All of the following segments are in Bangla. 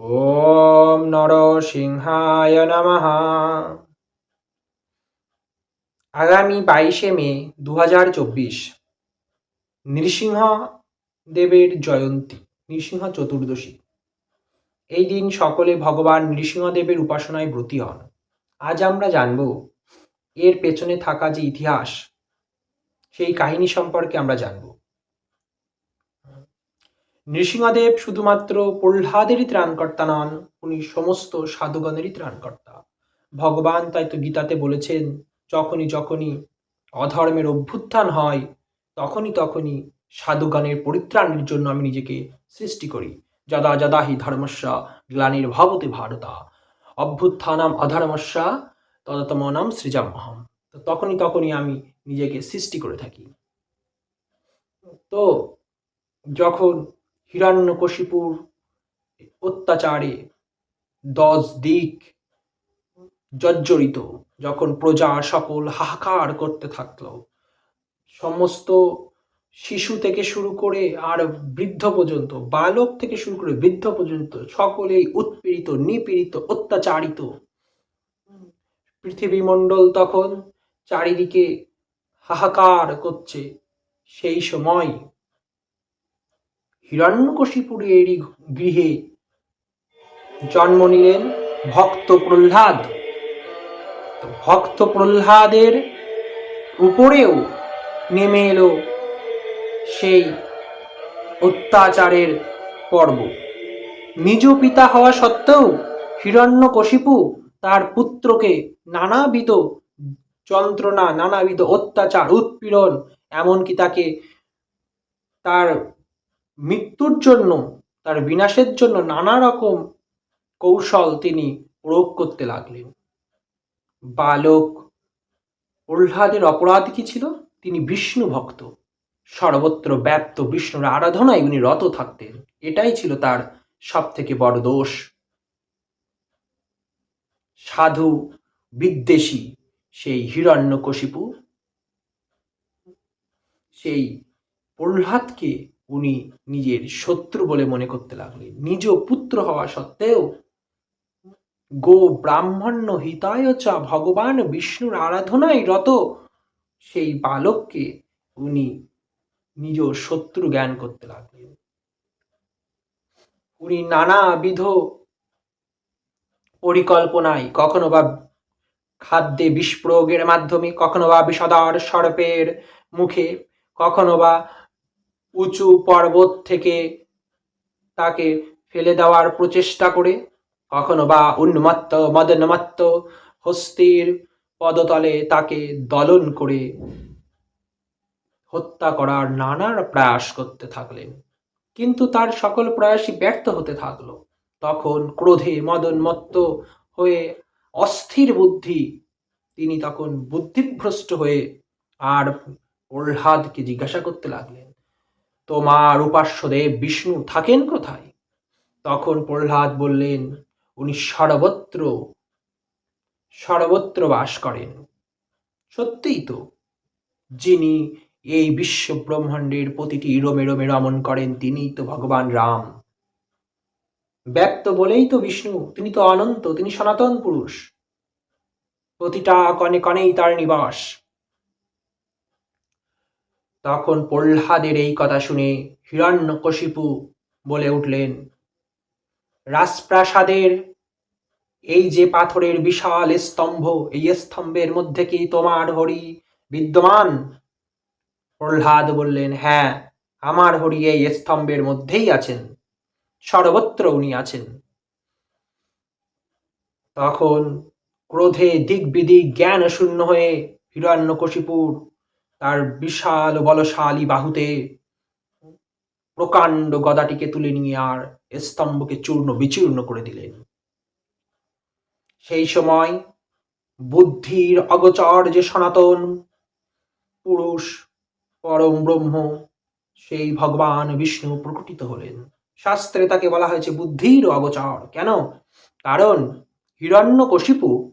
ওম নরসিংহায় নমঃ। আগামী বাইশে মে দু হাজার চব্বিশ নৃসিংহ দেবের জয়ন্তী, নৃসিংহ চতুর্দশী। এই দিন সকলে ভগবান নৃসিংহদেবের উপাসনায় ব্রতী হন। আজ আমরা জানব, এর পেছনে থাকা যে ইতিহাস, সেই কাহিনী সম্পর্কে আমরা জানব। নৃসিংহদেব শুধুমাত্র প্রহ্লাদেরই ত্রাণকর্তা নন, উনি সমস্ত সাধুগণেরই ত্রাণকর্তা। ভগবান তাই তো গীতাতে বলেছেন, যখনই যখনই অধর্মের অভ্যুত্থান হয়, তখনই তখনই সাধুগণের পরিত্রাণের জন্য আমি নিজেকে সৃষ্টি করি। যদা যদা হি ধর্মস্য গ্লানির ভবতি ভারতা। অভ্যুত্থানাম অধর্মস্য তদতমনাম সৃজামহম তো তখনই তখনই আমি নিজেকে সৃষ্টি করে থাকি। তো যখন হিরণ্যকশিপুর, অত্যাচারে দশ দিক জর্জরিত, যখন প্রজা সকল হাহাকার করতে থাকল। সমস্ত শিশু থেকে শুরু করে আর বৃদ্ধ পর্যন্ত, বালক থেকে শুরু করে বৃদ্ধ পর্যন্ত, সকলেই উৎপীড়িত, নিপীড়িত, অত্যাচারিত। পৃথিবীমণ্ডল তখন চারিদিকে হাহাকার করছে। সেই সময় হিরণ্যকশিপুরেরই গৃহে জন্ম নিলেন ভক্ত প্রহ্লাদ। ভক্ত প্রহ্লাদের উপরেও নেমে এলো সেই অত্যাচারের পর্ব। নিজ পিতা হওয়া সত্ত্বেও হিরণ্যকশিপু তার পুত্রকে নানাবিধ যন্ত্রণা, নানাবিধ অত্যাচার, উৎপীড়ন, এমনকি তাকে তার মৃত্যুর জন্য, তার বিনাশের জন্য নানা রকম কৌশল তিনি প্রয়োগ করতে লাগলেন। বালক প্রহ্লাদের অপরাধ কি ছিল? তিনি বিষ্ণু ভক্ত, সর্বত্র ব্যাপ্ত বিষ্ণুর আরাধনায় উনি রত থাকতেন। এটাই ছিল তার সব থেকে বড় দোষ। সাধু বিদ্বেষী, সেই হিরণ্যকশিপু, সেই প্রহ্লাদকে উনি নিজের শত্রু বলে মনে করতে লাগলেন। নিজ পুত্র হওয়া সত্ত্বেও গো ব্রাহ্মণ্য হিতায় চা ভগবান বিষ্ণুর আরাধনায় রত সেই বালককে উনি নিজ শত্রু জ্ঞান করতে লাগলেন। উনি নানাবিধ পরিকল্পনায় কখনো বা খাদ্যে বিষ প্রয়োগের মাধ্যমে, কখনো বা বিষদার সর্পের মুখে, কখনো বা উঁচু পর্বত থেকে তাকে ফেলে দেওয়ার প্রচেষ্টা করে, কখনো বা উন্মত্ত, মদনমত্ত হস্তির পদতলে তাকে দলন করে হত্যা করার নানার প্রয়াস করতে থাকলেন। কিন্তু তার সকল প্রয়াসই ব্যর্থ হতে থাকল। তখন ক্রোধে মদনমত্ত হয়ে অস্থির বুদ্ধি, তিনি তখন বুদ্ধিভ্রষ্ট হয়ে আর প্রহ্লাদকে জিজ্ঞাসা করতে লাগলেন তোমার উপাস্য দেব বিষ্ণু থাকেন কোথায়? তখন প্রহ্লাদ বললেন, উনি সর্বত্র সর্বত্র বাস করেন। সত্যিই তো, যিনি এই বিশ্ব ব্রহ্মাণ্ডের প্রতিটি রোমে রোমে রমন করেন তিনিই তো ভগবান রাম। ব্যক্ত বলেই তো বিষ্ণু, তিনি তো অনন্ত, তিনি সনাতন পুরুষ। প্রতিটা কণে কণেই তার নিবাস। তখন প্রহ্লাদের এই কথা শুনে হিরণ্যকশিপু বলে উঠলেন, রাজপ্রাসাদের এই যে পাথরের বিশাল স্তম্ভ, এই স্তম্ভের মধ্যে কি তোমার হরি বিদ্যমান? প্রহ্লাদ বললেন হ্যাঁ আমার হরি এই স্তম্ভের মধ্যেই আছেন, সর্বত্র উনি আছেন। তখন ক্রোধে দিক বিদিক জ্ঞান শূন্য হয়ে হিরণ্যকশিপুর তার বিশাল বলশালী বাহুতে প্রকাণ্ড গদাটিকে তুলে নিয়ে আর স্তম্ভকে চূর্ণ বিচূর্ণ করে দিলেন। সেই সময় বুদ্ধির অগচর যে সনাতন, পুরুষ, পরম ব্রহ্ম, সেই ভগবান বিষ্ণু প্রকটিত হলেন। শাস্ত্রে তাকে বলা হয়েছে বুদ্ধির অগচর। কেন? কারণ হিরণ্যকশিপু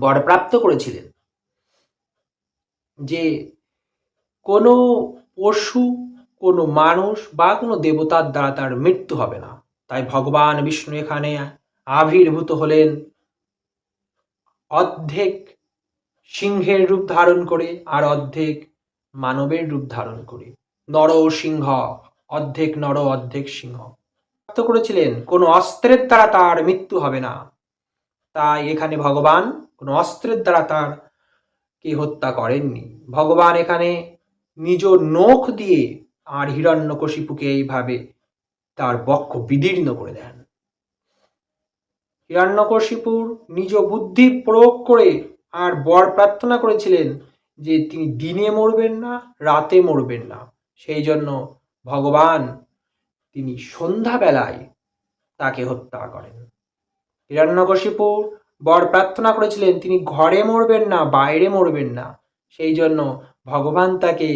বরপ্রাপ্ত করেছিলেন। যে কোনো পশু, কোনো মানুষ বা কোনো দেবতার দ্বারা তার মৃত্যু হবে না। তাই ভগবান বিষ্ণু এখানে আবির্ভূত হলেন। অর্ধেক সিংহের রূপ ধারণ করে আর অর্ধেক মানবের রূপ ধারণ করে। নর সিংহ, অর্ধেক নর, অর্ধেক সিংহ। প্রাপ্ত করেছিলেন, কোনো অস্ত্রের দ্বারা তার মৃত্যু হবে না। তাই এখানে ভগবান কোনো অস্ত্রের দ্বারা তার কে হত্যা করেননি? ভগবান এখানে নিজ নখ দিয়ে আর হিরণ্যকশিপুকে এইভাবে তার বক্ষ বিদীর্ণ করে দেন। হিরণ্যকশিপুর নিজ বুদ্ধি প্রয়োগ করে আর বর প্রার্থনা করেছিলেন যে তিনি দিনে মরবেন না, রাতে মরবেন না। সেই জন্য ভগবান তিনি সন্ধ্যাবেলায় তাকে হত্যা করেন। হিরণ্যকশিপুর বর প্রার্থনা করেছিলেন, তিনি ঘরে মরবেন না, বাইরে মরবেন না। সেই জন্য ভগবান তাকে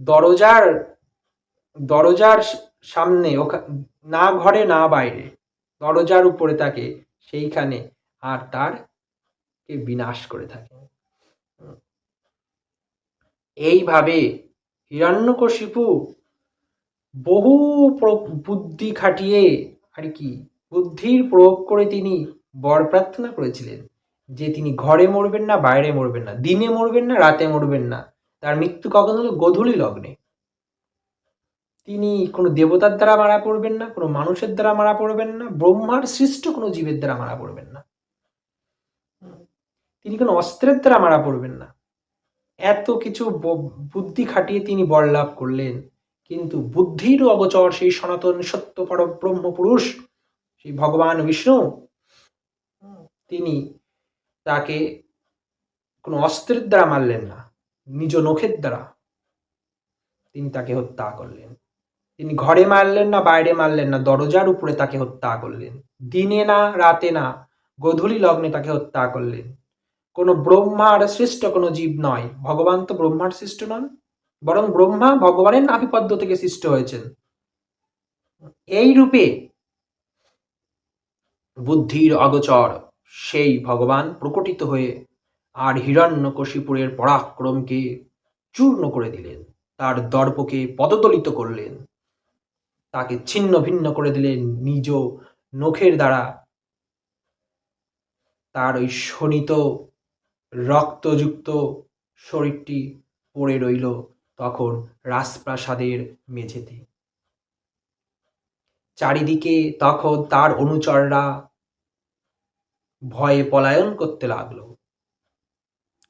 দরজার দরজার সামনে না ঘরে, না বাইরে, দরজার উপরে তাকে সেইখানে আর তার কে বিনাশ করে থাকে। এইভাবে হিরণ্যকশিপু বহু বুদ্ধি খাটিয়ে, আর কি, বুদ্ধির প্রয়োগ করে তিনি বর প্রার্থনা করেছিলেন যে তিনি ঘরে মরবেন না, বাইরে মরবেন না, দিনে মরবেন না, রাতে মরবেন না। তার মৃত্যু কখন হলো? গধূলি লগ্নে। তিনি কোনো দেবতার দ্বারা মারা পড়বেন না, কোনো মানুষের দ্বারা মারা পড়বেন না, ব্রহ্মার সৃষ্ট কোনো জীবের দ্বারা মারা পড়বেন না। তিনি কোনো অস্ত্রের দ্বারা মারা পড়বেন না। এত কিছু বুদ্ধি খাটিয়ে তিনি বর লাভ করলেন, কিন্তু বুদ্ধির অগচর সেই সনাতন সত্য পর ব্রহ্ম পুরুষ সেই ভগবান বিষ্ণু তিনি তাকে কোনো অস্ত্রের দ্বারা মারলেন না, নিজ নখের দ্বারা তিনি তাকে হত্যা করলেন। তিনি ঘরে মারলেন না, বাইরে মারলেন না, দরজার উপরে তাকে হত্যা করলেন। দিনে না, রাতে না, গধূলি লগ্নে তাকে হত্যা করলেন। কোনো ব্রহ্মার সৃষ্ট কোনো জীব নয়, ভগবান তো ব্রহ্মার সৃষ্ট নন, বরং ব্রহ্মা ভগবানের নাভিপদ্ম থেকে সৃষ্ট হয়েছেন। এই রূপে বুদ্ধির অগচর, সেই ভগবান প্রকটিত হয়ে আর হিরণ্যকশিপুরের পরাক্রমকে চূর্ণ করে দিলেন, তার দর্পকে পদদলিত করলেন। তাকে ছিন্ন ভিন্ন করে দিলেন নিজ নখের দ্বারা। তার ওই শোণিত, রক্তযুক্ত শরীরটি পড়ে রইল তখন রাজপ্রাসাদের মেঝেতে। চারিদিকে তখন তার অনুচররা ভয়ে পলায়ন করতে লাগল।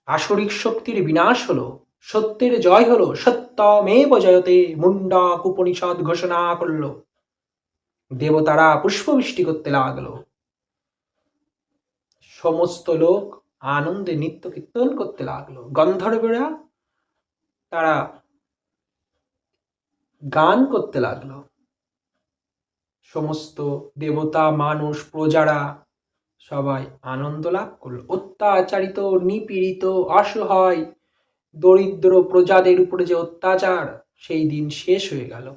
আসরিক শক্তির বিনাশ হলো, সত্যের জয় হলো, সত্যমেব জয়তে মুন্ডক উপনিষদ ঘোষণা করল। দেবতারা পুষ্পবৃষ্টি করতে লাগল। সমস্ত লোক আনন্দে নিত্য কীর্তন করতে লাগল। গন্ধর্বরা তারা গান করতে লাগল। সমস্ত দেবতা, মানুষ, প্রজারা সবাই আনন্দ লাভ করল। অত্যাচারিত, নিপীড়িত, অসহায়, দরিদ্র প্রজাদের উপরে যে অত্যাচার, সেই দিন শেষ হয়ে গেল।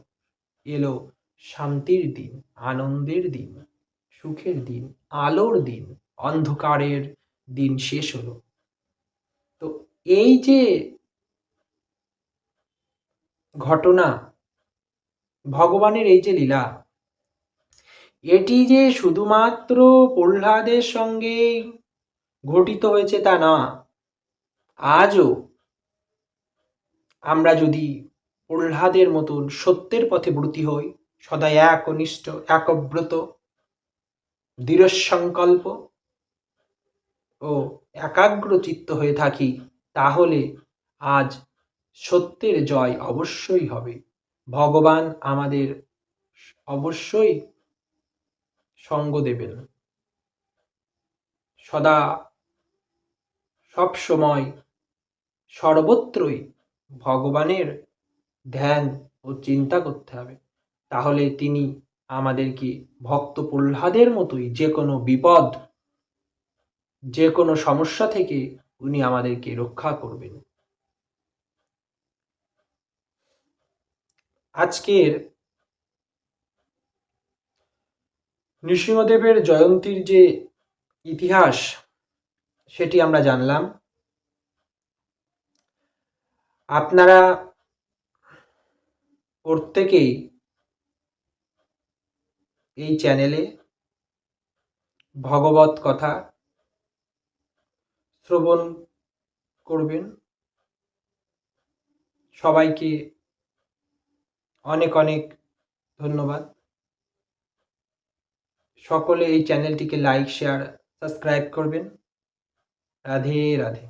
এলো শান্তির দিন, আনন্দের দিন, সুখের দিন, আলোর দিন, অন্ধকারের দিন শেষ হলো। তো এই যে ঘটনা, ভগবানের এই যে লীলা এটি যে শুধুমাত্র প্রহ্লাদের সঙ্গে ঘটিত হয়েছে তা না, আজও আমরা যদি প্রহ্লাদের মতন সত্যের পথে ব্রতী হই, সদাই একনিষ্ঠ, একব্রত দৃঢ় সংকল্প ও একাগ্র চিত্ত হয়ে থাকি, তাহলে আজ সত্যের জয় অবশ্যই হবে। ভগবান আমাদের অবশ্যই সঙ্গ দেবেন। সদা সব সময় সর্বত্রই ভগবানের ধ্যান ও চিন্তা করতে হবে। তাহলে তিনি আমাদেরকে ভক্ত প্রহ্লাদের মতোই যে কোনো বিপদ, যে কোনো সমস্যা থেকে উনি আমাদেরকে রক্ষা করবেন। আজকের নৃসিংহদেবের জয়ন্তীর যে ইতিহাস, সেটি আমরা জানলাম। আপনারা প্রত্যেকেই এই চ্যানেলে ভগবত কথা শ্রবণ করবেন। সবাইকে অনেক অনেক ধন্যবাদ। সকলে এই চ্যানেলটিকে লাইক শেয়ার সাবস্ক্রাইব করবেন। রাধে রাধে।